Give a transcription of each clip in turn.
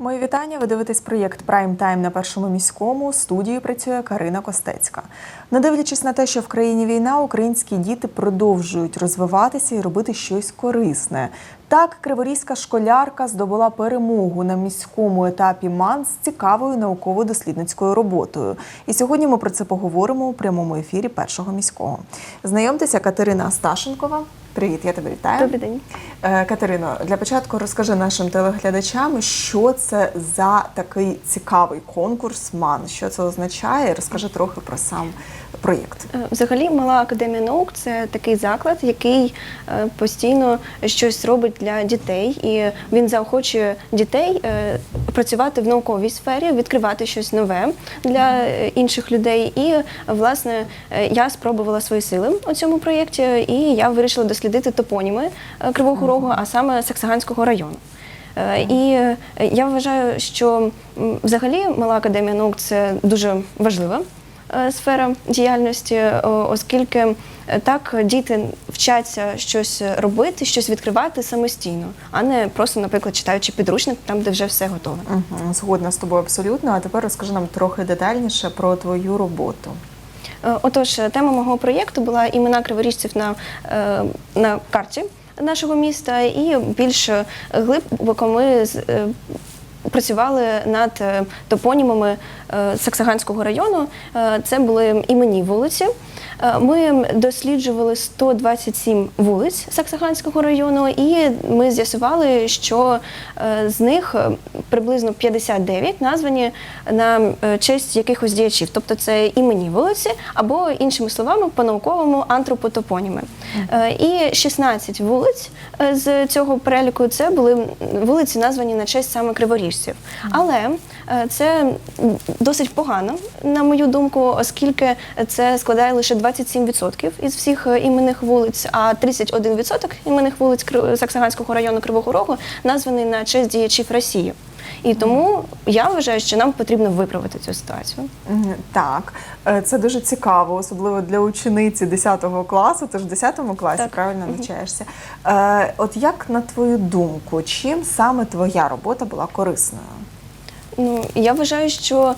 Мої вітання. Ви дивитесь проєкт Прайм Тайм на першому міському. Студією працює Карина Костецька. Не дивлячись на те, що в країні війна, українські діти продовжують розвиватися і робити щось корисне. Так, криворізька школярка здобула перемогу на міському етапі МАН з цікавою науково-дослідницькою роботою. І сьогодні ми про це поговоримо у прямому ефірі першого міського. Знайомтеся, Катерина Асташенкова. Привіт, я тебе вітаю. Добрий день. Е, Катерино, для початку розкажи нашим телеглядачам, що це за такий цікавий конкурс МАН, що це означає. Розкажи трохи про сам проєкт. Е, Взагалі, мала академія наук це такий заклад, який е, постійно щось робить для дітей, і він заохочує дітей е, працювати в науковій сфері, відкривати щось нове для інших людей. І власне я спробувала свої сили у цьому проєкті, і я вирішила дослідити топоніми Кривого Рогу, а саме Саксаганського району. І я вважаю, що взагалі мала академія наук це дуже важлива сфера діяльності, оскільки е, так діти вчаться щось робити, щось відкривати самостійно, а не просто, наприклад, читаючи підручник, там де вже все готове. Угу, згодна з тобою абсолютно. А тепер розкажи нам трохи детальніше про твою роботу. Е, Отож, е, тема мого проєкту була імена криворіжців на, е, на карті нашого міста, і більш е, глибоко ми е, працювали над е, топонімами е, Саксаганського району. Е, Це були імені вулиці. Е, Ми досліджували 127 вулиць Саксаганського району, і ми з'ясували, що е, з них е, приблизно 59 названі на честь якихось діячів, тобто це імені вулиці, або іншими словами, по-науковому антропотопоніми. І 16 вулиць з цього переліку це були вулиці, названі на честь саме криворіжців. Але це досить погано, на мою думку, оскільки це складає лише 27% із всіх е, іменних вулиць, а 31% іменних вулиць Саксаганського району Кривого Рогу названі на честь діячів Росії. І тому я вважаю, що нам потрібно виправити цю ситуацію. Так, е, це дуже цікаво, особливо для учениці 10 класу. Ти ж в 10 класі Так. правильно навчаєшся. Е, От як на твою думку, чим саме твоя робота була корисною? Ну я вважаю, що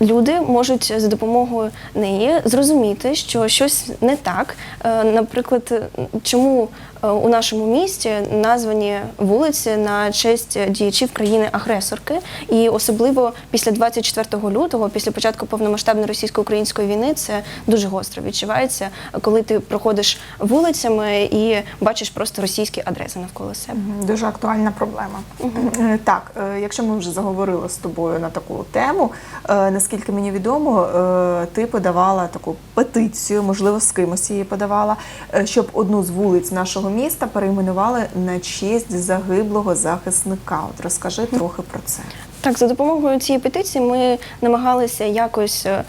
люди можуть за допомогою неї зрозуміти, що щось не так. Е, наприклад, е, чому е, у нашому місті названі вулиці на честь діячів країни-агресорки, і особливо після 24 лютого, після початку повномасштабної російсько-української війни, це дуже гостро відчувається, коли ти проходиш вулицями і бачиш просто російські адреси навколо себе. Дуже актуальна проблема. Е, Так, е, якщо ми вже заговорили з тобою на таку тему, е, наскільки мені відомо, е, ти подавала таку петицію, можливо, з кимось її подавала, е, щоб одну з вулиць нашого міста перейменували на честь загиблого захисника. От розкажи трохи про це. Так, за допомогою цієї петиції ми намагалися якось е,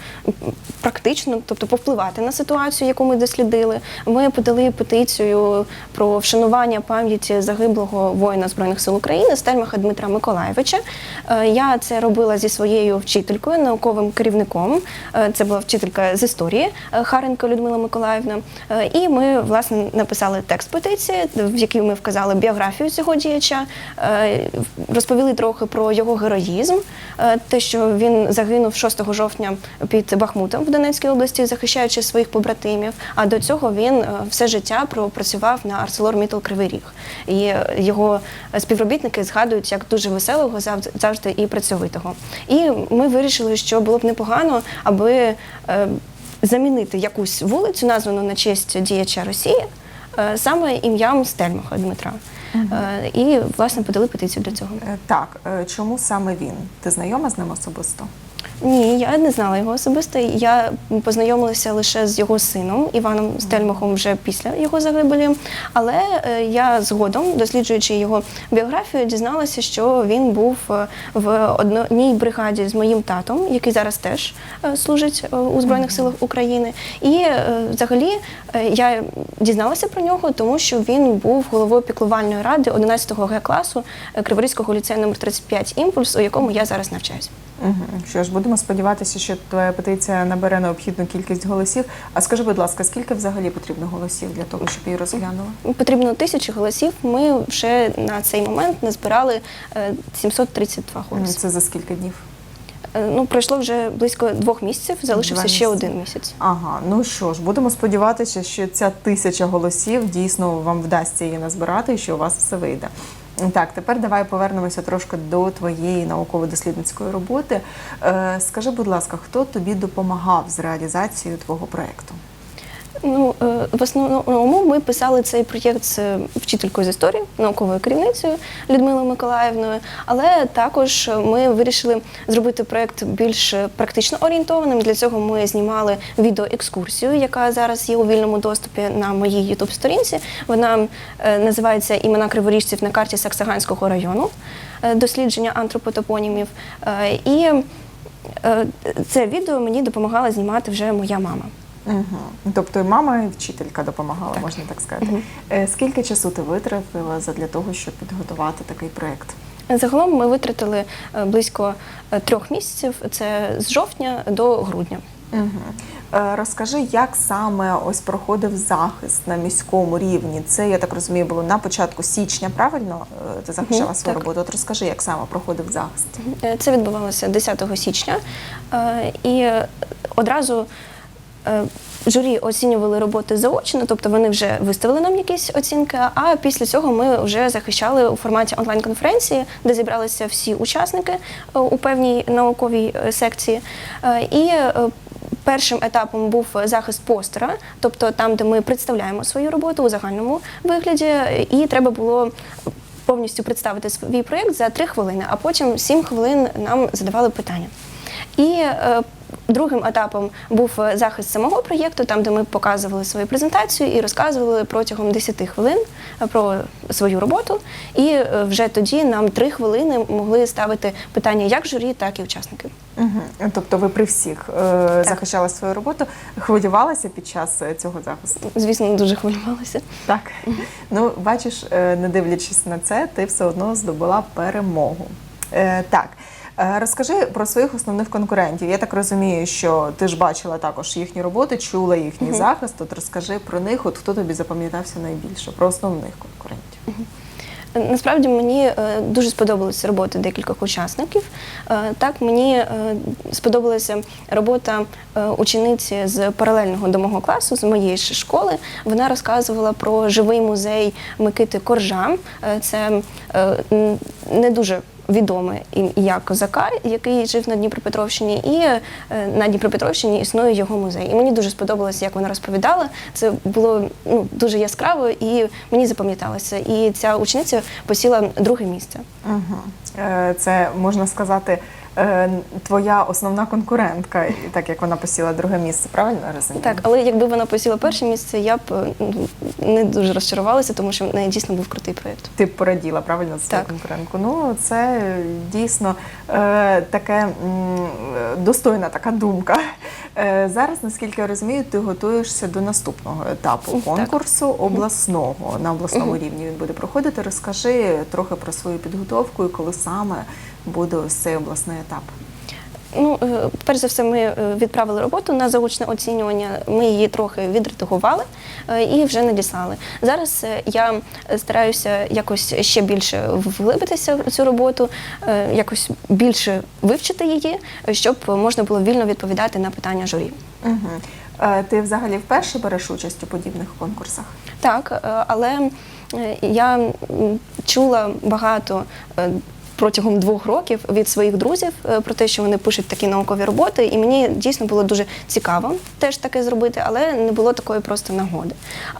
практично, тобто повпливати на ситуацію, яку ми дослідили. Ми подали петицію про вшанування пам'яті загиблого воїна збройних сил України Стельмаха Дмитра Миколаєвича. Е, Я це робила зі своєю вчителькою, науковим керівником. Е, Це була вчителька з історії е, Харенко Людмила Миколаївна. І ми власне написали текст петиції, в якій ми вказали біографію цього діяча, розповіли трохи про його героїзм, те, що він загинув 6 жовтня під Бахмутом Донецькій області, захищаючи своїх побратимів. А до цього він е, все життя пропрацював на ArcelorMittal Кривий Ріг. І е, його співробітники згадують як дуже веселого завжди- і працьовитого. І ми вирішили, що було б непогано, аби е, замінити якусь вулицю, названу на честь діяча Росії, саме ім'ям Стельмаха Дмитра. І власне подали петицію для цього. Так, чому саме він? Ти знайома з ним особисто? Ні, я не знала його особисто. Я познайомилася лише з його сином Іваном Стельмахом вже після його загибелі. Але е, я згодом, досліджуючи його біографію, дізналася, що він був е, в одній бригаді з моїм татом, який зараз теж е, служить у Збройних силах України. І взагалі я дізналася про нього, тому що він був головою піклувальної ради 11-го Г класу Криворізького ліцею номер 35 імпульс, у якому я зараз навчаюся. Що ж, будемо сподіватися, що твоя петиція набере необхідну кількість голосів. А скажи, будь ласка, скільки взагалі потрібно голосів для того, щоб її розглянули? Потрібно тисячі голосів. Ми вже на цей момент назбирали е, 732 голоси. Це за скільки днів? Е, Ну, пройшло вже близько двох місяців, залишився Два ще один місяць. Ага, ну що ж, будемо сподіватися, що ця тисяча голосів дійсно вам вдасться її назбирати і що у вас все вийде. Так, тепер давай повернемося трошки до твоєї науково-дослідницької роботи. Е, скажи, будь ласка, хто тобі допомагав з реалізацією твого проєкту? Ну, е, в основному ми писали цей проєкт з вчителькою з історії, науковою керівницею Людмилою Миколаївною, але також ми вирішили зробити проєкт більш практично орієнтованим. Для цього ми знімали відеоекскурсію, яка зараз є у вільному доступі на моїй ютуб-сторінці. Вона е, називається Імена криворіжців на карті Саксаганського району, е, дослідження антропотопонімів. І це відео мені допомагала знімати вже моя мама. Угу. Тобто і мама і вчителька допомагала, Так. можна так сказати. Е, скільки часу ти витратила для того, щоб підготувати такий проєкт? Загалом ми витратили е, близько е, трьох місяців. Це з жовтня до грудня. Угу. Розкажи, як саме ось проходив захист на міському рівні? Це, я так розумію, було на початку січня, правильно? Ти захищала свою так. роботу. От розкажи, як саме проходив захист? Це відбувалося 10 січня, і одразу. Е, Журі оцінювали роботи заочно, тобто вони вже виставили нам якісь оцінки. А після цього ми вже захищали у форматі онлайн-конференції, де зібралися всі учасники е, у певній науковій е, секції. І першим етапом був захист постера, тобто там, де ми представляємо свою роботу у загальному вигляді, і треба було повністю представити свій проєкт за три хвилини, а потім сім хвилин нам задавали питання. І другим етапом був е, захист самого проєкту, там, де ми показували свою презентацію і розказували протягом 10 хвилин е, про свою роботу. І е, вже тоді нам три хвилини могли ставити питання як журі, так і учасники. Угу. Тобто ви при всіх е, захищали свою роботу, хвилювалася під час цього захисту? Звісно, дуже хвилювалися. Так. Ну, бачиш, не дивлячись на це, ти все одно здобула перемогу. Е, Так. Е, Розкажи про своїх основних конкурентів. Я так розумію, що ти ж бачила також їхні роботи, чула їхній захист. От розкажи про них, от хто тобі запам'ятався найбільше, про основних конкурентів. Насправді мені е, дуже сподобалися роботи декількох учасників. Так, мені сподобалася робота учениці з паралельного до мого класу, з моєї ж школи. Вона розказувала про живий музей Микити Коржа. Це не дуже відоме ім'я козака, який жив на Дніпропетровщині, і е, на Дніпропетровщині існує його музей. І мені дуже сподобалося, як вона розповідала. Це було ну, дуже яскраво і мені запам'яталося. І ця учениця посіла друге місце. Угу. Це можна сказати. Е, Твоя основна конкурентка, і так як вона посіла друге місце, правильно розумію? Так, але якби вона посіла перше місце, я б е, ну, не дуже розчарувалася, тому що в неї дійсно був крутий проєкт. Ти б пораділа правильно за свою Так. конкурентку. Ну це дійсно е, таке достойна така думка. Е, зараз, наскільки я розумію, ти готуєшся до наступного етапу Так. конкурсу обласного. На обласному рівні він буде проходити. Розкажи трохи про свою підготовку і коли саме буде ось цей обласний етап. Ну, е, перш за все, ми е, відправили роботу на заочне оцінювання. Ми її трохи відредагували е, і вже надіслали. Зараз я стараюся якось ще більше вглибитися в цю роботу, якось більше вивчити її, щоб можна було вільно відповідати на питання журі. Угу. Ти взагалі вперше береш участь у подібних конкурсах? Так, але я чула багато. Протягом двох років від своїх друзів е, про те, що вони пишуть такі наукові роботи, і мені дійсно було дуже цікаво теж таке зробити, але не було такої просто нагоди.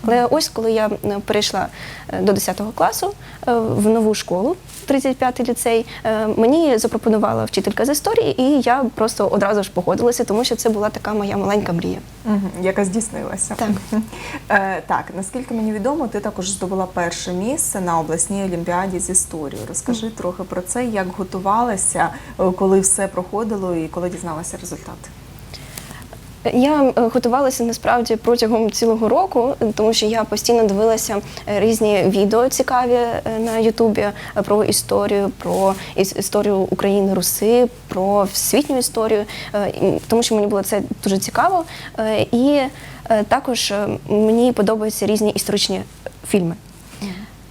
Але ось коли я е, перейшла е, до 10 класу в нову школу, 35-й ліцей, мені запропонувала вчителька з історії, і я просто одразу ж погодилася, тому що це була така моя маленька мрія. Яка здійснилася. Так. Е, так, наскільки мені відомо, ти також здобула перше місце на обласній олімпіаді з історії. Розкажи трохи про це, як готувалася, е, коли все проходило і коли дізналася результати. Я е, готувалася насправді протягом цілого року, тому що я постійно дивилася е, різні відео цікаві е, на Ютубі про історію, про іс- історію України, Руси, про всесвітню історію, тому що мені було це дуже цікаво. І також мені подобаються різні історичні фільми.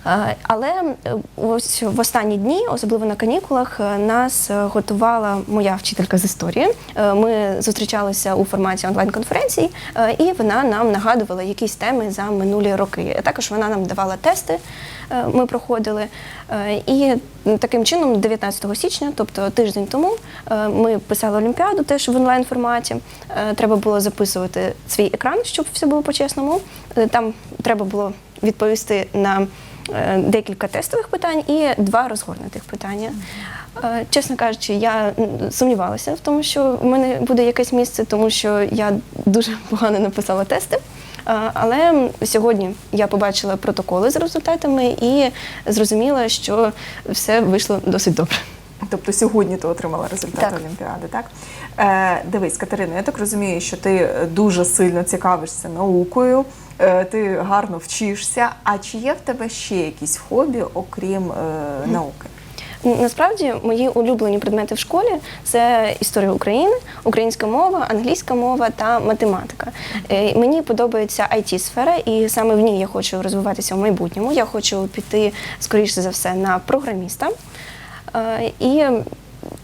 Е, Але ось в останні дні, особливо на канікулах, е, нас е, готувала моя вчителька з історії. Ми зустрічалися у форматі онлайн-конференцій, е, і вона нам нагадувала якісь теми за минулі роки. Також вона нам давала тести. Ми проходили. І таким чином, 19 січня, тобто тиждень тому, ми писали олімпіаду теж в онлайн форматі. Треба було записувати свій екран, щоб все було по-чесному. Там треба було відповісти на декілька тестових питань і два розгорнутих питання. Е, Чесно кажучи, я сумнівалася в тому, що в мене буде якесь місце, тому що я дуже погано написала тести. Е, Але сьогодні я побачила протоколи з результатами і зрозуміла, що все вийшло досить добре. Тобто сьогодні ти отримала результати Так. Олімпіади, так? Е, дивись, Катерина, я так розумію, що ти дуже сильно цікавишся наукою, е, ти гарно вчишся. А чи є в тебе ще якісь хобі, окрім е, науки? Насправді мої улюблені предмети в школі це історія України, українська мова, англійська мова та математика. Е, Мені подобається it сфера і саме в ній я хочу розвиватися в майбутньому. Я хочу піти скоріше за все на програміста. Е, І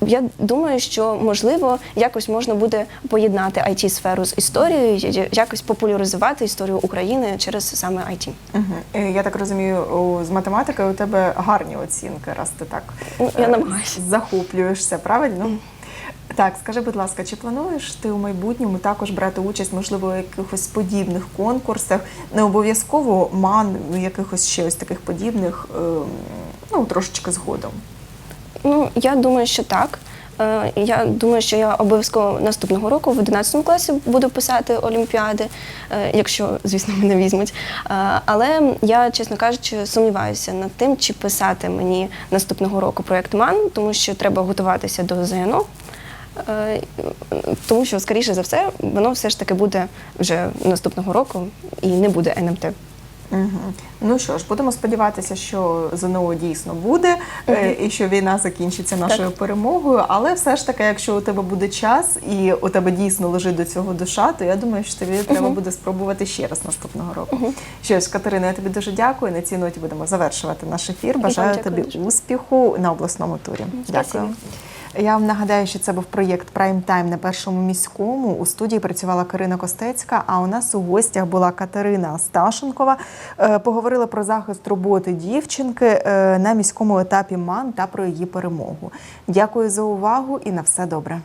я думаю, що можливо якось можна буде поєднати it сферу з історією, якось популяризувати історію України через саме IT. Угу. Я так розумію, з математикою у тебе гарні оцінки, раз ти так Ну, я е, намагаюся. захоплюєшся, правильно? Так, скажи, будь ласка, чи плануєш ти у майбутньому також брати участь, можливо, у якихось подібних конкурсах? Не обов'язково ман, якихось ще ось таких подібних, ем, ну трошечки згодом. Я думаю, що так. Е, Я думаю, що я обов'язково наступного року в 11 класі буду писати олімпіади, е, якщо, звісно, мене візьмуть. Е, Але я, чесно кажучи, сумніваюся над тим, чи писати мені наступного року проєкт МАН, тому що треба готуватися до ЗНО. Тому що, скоріше за все, воно все ж таки буде вже наступного року і не буде НМТ. Угу. Ну що ж, будемо сподіватися, що ЗНО дійсно буде е, і що війна закінчиться нашою перемогою. Але все ж таки, якщо у тебе буде час і у тебе дійсно лежить до цього душа, то я думаю, що тобі треба буде спробувати ще раз наступного року. Що ж, Катерина, я тобі дуже дякую. На цій ноті будемо завершувати наш ефір. Бажаю дякую тобі дуже. успіху на обласному турі. Спасибі. Дякую. Я вам нагадаю, що це був проєкт Прайм Тайм на першому міському. У студії працювала Карина Костецька. А у нас у гостях була Катерина Сташенкова. Е, Поговорили про захист роботи дівчинки е, на міському етапі МАН та про її перемогу. Дякую за увагу і на все добре.